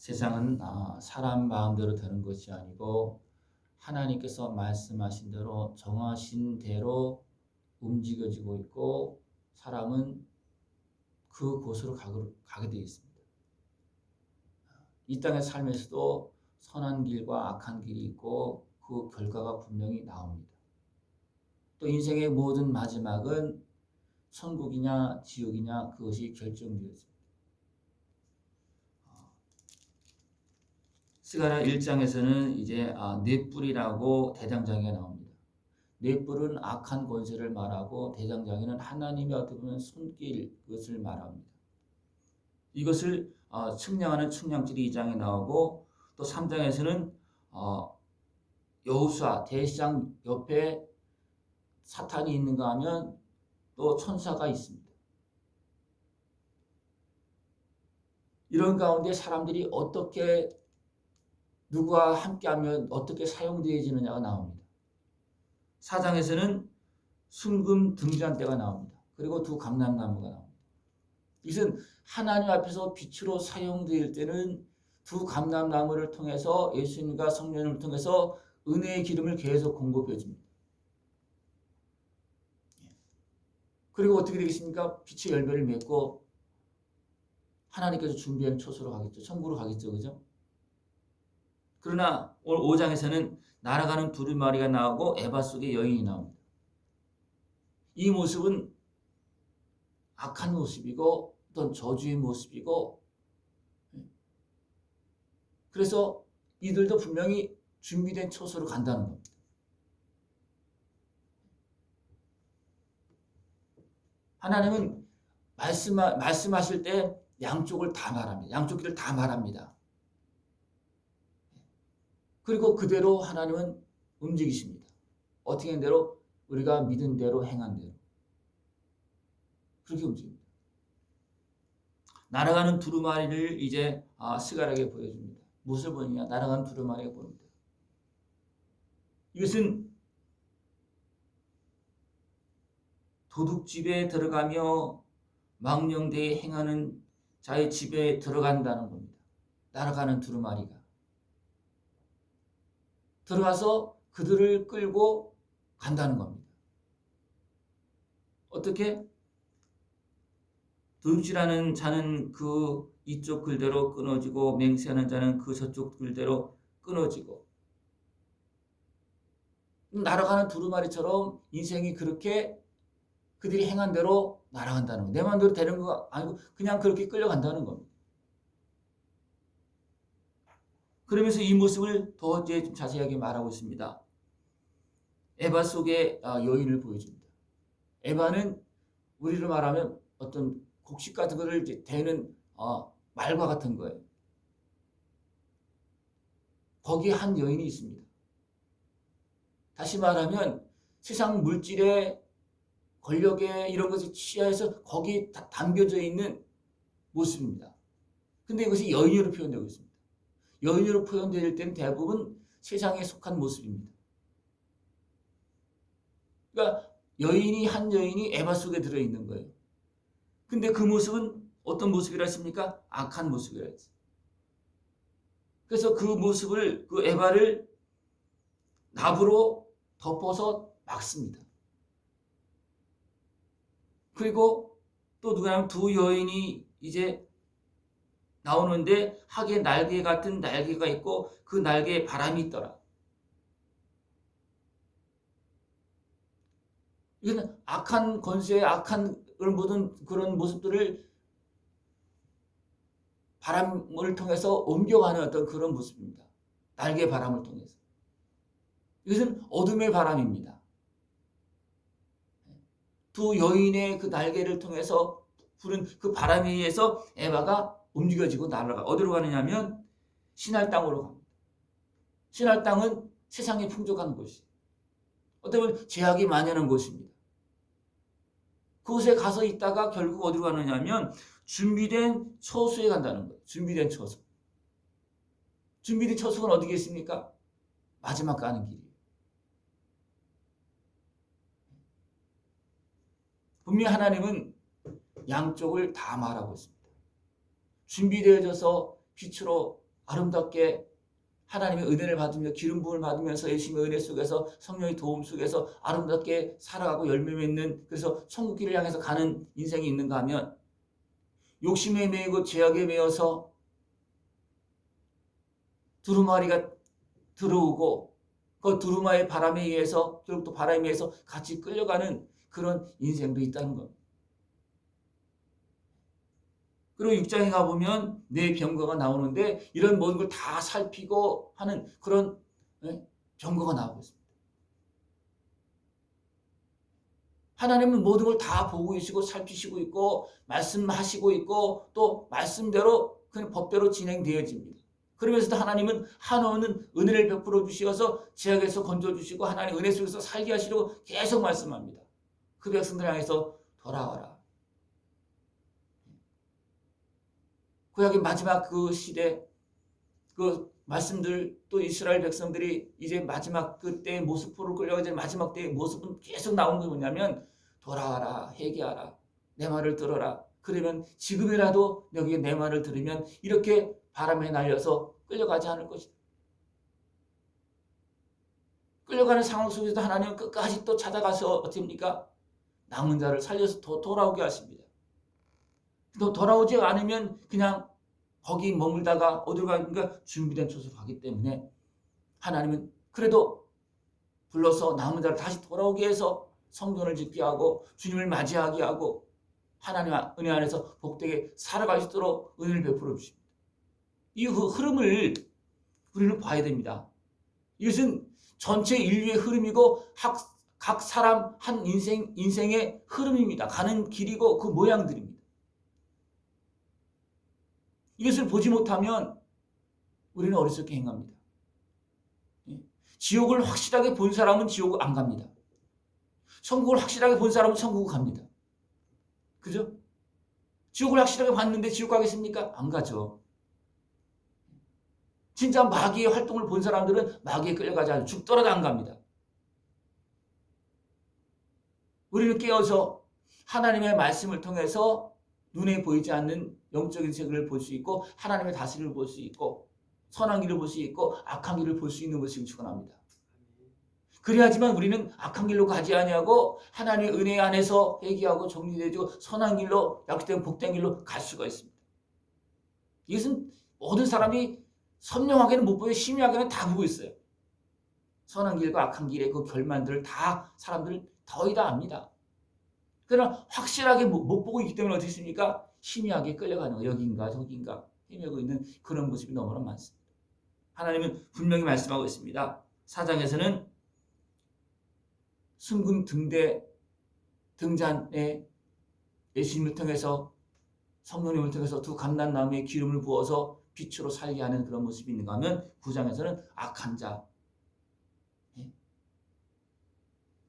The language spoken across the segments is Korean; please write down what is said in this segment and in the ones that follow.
세상은 아, 사람 마음대로 되는 것이 아니고 하나님께서 말씀하신 대로 정하신 대로 움직여지고 있고 사람은 그 곳으로 가게 되어 있습니다. 이 땅의 삶에서도 선한 길과 악한 길이 있고 그 결과가 분명히 나옵니다. 또 인생의 모든 마지막은 천국이냐 지옥이냐 그것이 결정되었습니다. 스가랴 1장에서는 이제 아, 넷불이라고 대장장이가 나옵니다. 넷불은 악한 권세를 말하고 대장장이는 하나님의 어떻게 보면 손길 그것을 말합니다. 이것을 어, 측량하는 측량질이 2장에 나오고 또 3장에서는 어, 여호수아 대시장 옆에 사탄이 있는가 하면 또 천사가 있습니다. 이런 가운데 사람들이 어떻게 누구와 함께하면 어떻게 사용되어지느냐가 나옵니다. 사장에서는 순금 등잔대가 나옵니다. 그리고 두 감람나무가 나옵니다. 이것은 하나님 앞에서 빛으로 사용될 때는 두 감람나무를 통해서 예수님과 성령을 통해서 은혜의 기름을 계속 공급해 줍니다. 그리고 어떻게 되겠습니까? 빛의 열매를 맺고 하나님께서 준비한 초소로 가겠죠. 천국으로 가겠죠. 그죠? 그러나 오늘 5장에서는 날아가는 두루마리가 나오고 에바 속에 여인이 나옵니다. 이 모습은 악한 모습이고 어떤 저주의 모습이고 그래서 이들도 분명히 준비된 초소로 간다는 겁니다. 하나님은 말씀, 말씀하실 때 양쪽을 다 말합니다. 양쪽 길을 다 말합니다. 그리고 그대로 하나님은 움직이십니다. 어떻게 한 대로? 우리가 믿은 대로 행한 대로. 그렇게 움직입니다. 날아가는 두루마리를 이제 아, 스가락에 보여줍니다. 무엇을 보느냐? 날아가는 두루마리가 보입니다. 이것은 도둑집에 들어가며 망령되이 행하는 자의 집에 들어간다는 겁니다. 날아가는 두루마리가. 들어가서 그들을 끌고 간다는 겁니다. 어떻게? 도둑질하는 자는 그 이쪽 글대로 끊어지고 맹세하는 자는 그 저쪽 글대로 끊어지고 날아가는 두루마리처럼 인생이 그렇게 그들이 행한 대로 날아간다는 거. 내 마음대로 되는 거 아니고 그냥 그렇게 끌려간다는 겁니다. 그러면서 이 모습을 더 이제 좀 자세하게 말하고 있습니다. 에바 속의 아, 여인을 보여줍니다. 에바는 우리로 말하면 어떤 곡식 같은 거를 이제 대는 어, 말과 같은 거예요. 거기에 한 여인이 있습니다. 다시 말하면 세상 물질의 권력에 이런 것을 취하해서 거기에 담겨져 있는 모습입니다. 근데 이것이 여인으로 표현되고 있습니다. 여인으로 표현될 때는 대부분 세상에 속한 모습입니다. 그러니까 여인이 한 여인이 에바 속에 들어 있는 거예요. 근데 그 모습은 어떤 모습이라 했습니까? 악한 모습이라 했어요. 그래서 그 모습을 그 에바를 납으로 덮어서 막습니다. 그리고 또 누구냐면 두 여인이 이제 나오는데 학의 날개 같은 날개가 있고 그 날개에 바람이 있더라. 이거는 악한 권세의 악한 모든 그런 모습들을 바람을 통해서 옮겨가는 어떤 그런 모습입니다. 날개 바람을 통해서. 이것은 어둠의 바람입니다. 두 여인의 그 날개를 통해서 부는 그 바람에 의해서 에바가 움직여지고 날아가 어디로 가느냐면 신할 땅으로 갑니다. 신할 땅은 세상이 풍족한 곳이 어떻게 보면 제약이 만연한 곳입니다. 그곳에 가서 있다가 결국 어디로 가느냐면 준비된 처수에 간다는 거예요. 준비된 처수. 준비된 처수가 어디에 있습니까? 마지막 가는 길이에요. 분명히 하나님은 양쪽을 다 말하고 있습니다. 준비되어져서 빛으로 아름답게 하나님의 은혜를 받으며 기름 부음을 받으면서 예수님의 은혜 속에서 성령의 도움 속에서 아름답게 살아가고 열매 맺는 그래서 천국 길을 향해서 가는 인생이 있는가 하면 욕심에 매이고 죄악에 매여서 두루마리가 들어오고 그 두루마의 바람에 의해서 결국 또 바람에 의해서 같이 끌려가는 그런 인생도 있다는 겁니다. 그리고 6장에 가보면 내 병거가 나오는데 이런 모든 걸 다 살피고 하는 그런 예, 병거가 나오고 있습니다. 하나님은 모든 걸 다 보고 계시고 살피시고 있고 말씀하시고 있고 또 말씀대로 그 법대로 진행되어집니다. 그러면서도 하나님은 한없는 은혜를 베풀어 주시어서 제약에서 건져 주시고 하나님 은혜 속에서 살게 하시려고 계속 말씀합니다. 그 백성들 향해서 돌아와라. 구약의 마지막 그 시대 그 말씀들 또 이스라엘 백성들이 이제 마지막 그때의 모습으로 끌려가지 마지막 때의 모습은 계속 나오는 게 뭐냐면 돌아와라 회개하라 내 말을 들어라 그러면 지금이라도 여기에 내 말을 들으면 이렇게 바람에 날려서 끌려가지 않을 것이다. 끌려가는 상황 속에서 하나님은 끝까지 또 찾아가서 어떻게 합니까? 남은 자를 살려서 더 돌아오게 하십니다. 또 돌아오지 않으면 그냥 거기 머물다가 어디로 가니까 준비된 곳으로 가기 때문에 하나님은 그래도 불러서 남은 자를 다시 돌아오게 해서 성전을 짓게 하고 주님을 맞이하게 하고 하나님 은혜 안에서 복되게 살아갈 수 있도록 은혜를 베풀어 주십니다. 이 흐름을 우리는 봐야 됩니다. 이것은 전체 인류의 흐름이고 각, 각 사람 한 인생, 인생의 흐름입니다. 가는 길이고 그 모양들입니다. 이것을 보지 못하면 우리는 어리석게 행합니다. 예. 지옥을 확실하게 본 사람은 지옥을 안 갑니다. 천국을 확실하게 본 사람은 천국을 갑니다. 그죠? 지옥을 확실하게 봤는데 지옥 가겠습니까? 안 가죠. 진짜 마귀의 활동을 본 사람들은 마귀에 끌려가지 않아요. 죽더라도 안 갑니다. 우리는 깨어서 하나님의 말씀을 통해서 눈에 보이지 않는 영적인 세계를 볼 수 있고 하나님의 다스림을 볼 수 있고 선한 길을 볼 수 있고 악한 길을 볼 수 있는 것을 축원합니다. 그래야지만 우리는 악한 길로 가지 아니하고 하나님의 은혜 안에서 회개하고 정리되고 선한 길로 약속된 복된 길로 갈 수가 있습니다. 이것은 모든 사람이 선명하게는 못 보여 심의하게는 다 보고 있어요. 선한 길과 악한 길의 그 결말들을 다 사람들 거의 다 압니다. 그러나 확실하게 못, 못 보고 있기 때문에 어떻게 있습니까? 희미하게 끌려가는 거 여긴가 저긴가 헤매고 있는 그런 모습이 너무나 많습니다. 하나님은 분명히 말씀하고 있습니다. 사장에서는 순금 등대 등잔에 예수님을 통해서 성령님을 통해서 두 감난나무에 기름을 부어서 빛으로 살게 하는 그런 모습이 있는가 하면 구장에서는 악한 자 예.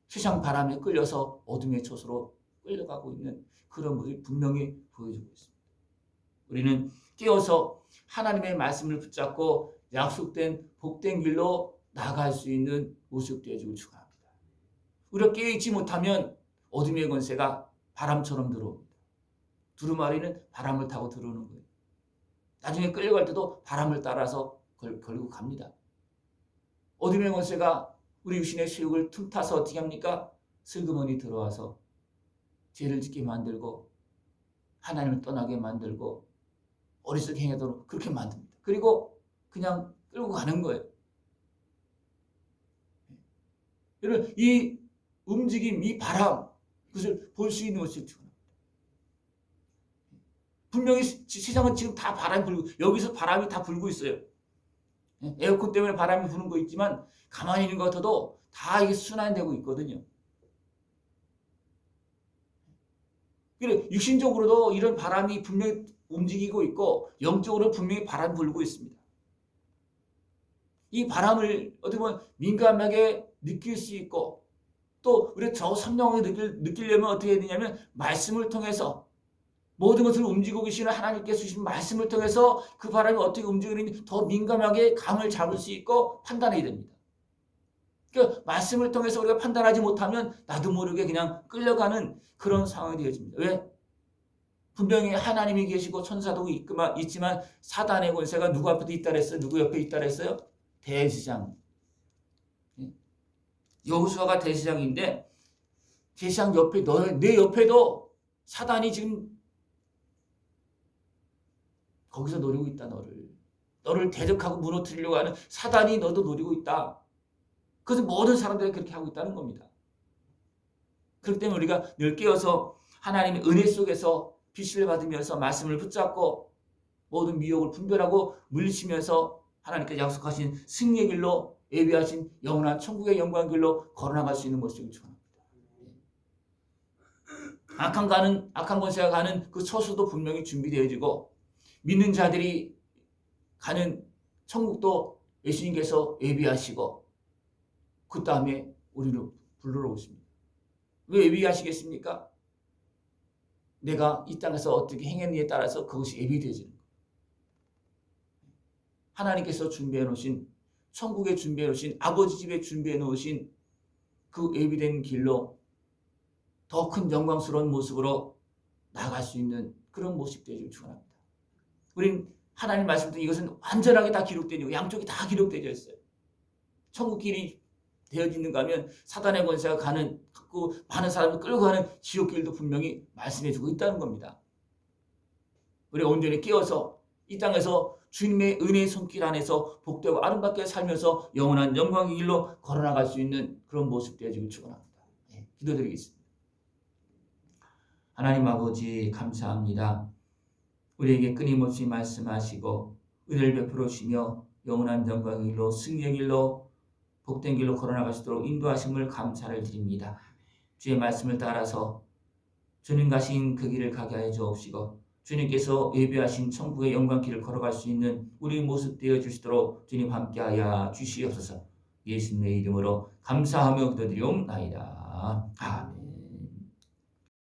세상 바람에 끌려서 어둠의 촛으로 끌려가고 있는 그런 모습이 분명히 보여주고 있습니다. 우리는 깨어서 하나님의 말씀을 붙잡고 약속된 복된 길로 나갈 수 있는 모습 되어주고 축원합니다. 우리가 깨어있지 못하면 어둠의 권세가 바람처럼 들어옵니다. 두루마리는 바람을 타고 들어오는 거예요. 나중에 끌려갈 때도 바람을 따라서 걸, 걸고 갑니다. 어둠의 권세가 우리 육신의 수욕을 틈타서 어떻게 합니까? 슬그머니 들어와서 죄를 짓게 만들고 하나님을 떠나게 만들고 어리석게 행하도록 그렇게 만듭니다. 그리고 그냥 끌고 가는 거예요. 여러분 이 움직임, 이 바람 그것을 볼 수 있는 것을 주는 분명히 세상은 지금 다 바람이 불고 여기서 바람이 다 불고 있어요. 에어컨 때문에 바람이 부는 거 있지만 가만히 있는 것 같아도 다 이게 순환되고 있거든요. 그래 육신적으로도 이런 바람이 분명히 움직이고 있고 영적으로 분명히 바람 불고 있습니다. 이 바람을 어떻게 보면 민감하게 느낄 수 있고 또 우리 저 선명하게 느낄, 느끼려면 어떻게 해야 되냐면 말씀을 통해서 모든 것을 움직이고 계시는 하나님께 주신 말씀을 통해서 그 바람이 어떻게 움직이는지 더 민감하게 감을 잡을 수 있고 판단해야 됩니다. 그 말씀을 통해서 우리가 판단하지 못하면 나도 모르게 그냥 끌려가는 그런 상황이 되어집니다. 왜? 분명히 하나님이 계시고 천사도 있지만 사단의 권세가 누구 앞에도 있다 그랬어요? 누구 옆에 있다 그랬어요? 대지장. 예? 여호수아가 대지장인데 대지장 옆에 너, 내 옆에도 사단이 지금 거기서 노리고 있다 너를. 너를 대적하고 무너뜨리려고 하는 사단이 너도 노리고 있다. 그래서 모든 사람들이 그렇게 하고 있다는 겁니다. 그렇기 때문에 우리가 늘 깨어서 하나님의 은혜 속에서 빛을 받으면서 말씀을 붙잡고 모든 미혹을 분별하고 물리치면서 하나님께 약속하신 승리의 길로 예비하신 영원한 천국의 영광 길로 걸어나갈 수 있는 모습을 축원합니다. 악한 가는 악한 권세가 가는 그 처수도 분명히 준비되어지고 믿는 자들이 가는 천국도 예수님께서 예비하시고 그 다음에 우리를 불러러 오십니다. 왜 예비하시겠습니까? 내가 이 땅에서 어떻게 행했느냐에 따라서 그것이 예비되어지는 거예요. 하나님께서 준비해 놓으신 천국에 준비해 놓으신 아버지 집에 준비해 놓으신 그 예비된 길로 더 큰 영광스러운 모습으로 나갈 수 있는 그런 모습 되기를 축원합니다. 우린 하나님 말씀도 이것은 완전하게 다 기록되고 양쪽이 다 기록되어 있어요. 천국 길이 되어지는가 하면 사단의 권세가 가는 그 많은 사람을 끌고 가는 지옥 길도 분명히 말씀해 주고 있다는 겁니다. 우리가 온전히 깨어서 이 땅에서 주님의 은혜의 손길 안에서 복되고 아름답게 살면서 영원한 영광의 길로 걸어나갈 수 있는 그런 모습 되어지길 축원합니다. 예, 기도드리겠습니다. 하나님 아버지 감사합니다. 우리에게 끊임없이 말씀하시고 은혜를 베풀어 주시며 영원한 영광의 길로 승리의 길로 복된 길로 걸어나갈 수 있도록 인도하심을 감사를 드립니다. 주의 말씀을 따라서 주님 가신 그 길을 가게 하여 주옵시고 주님께서 예비하신 천국의 영광 길을 걸어갈 수 있는 우리 모습 되어 주시도록 주님 함께하여 주시옵소서. 예수님의 이름으로 감사하며 기도드리옵나이다. 아멘.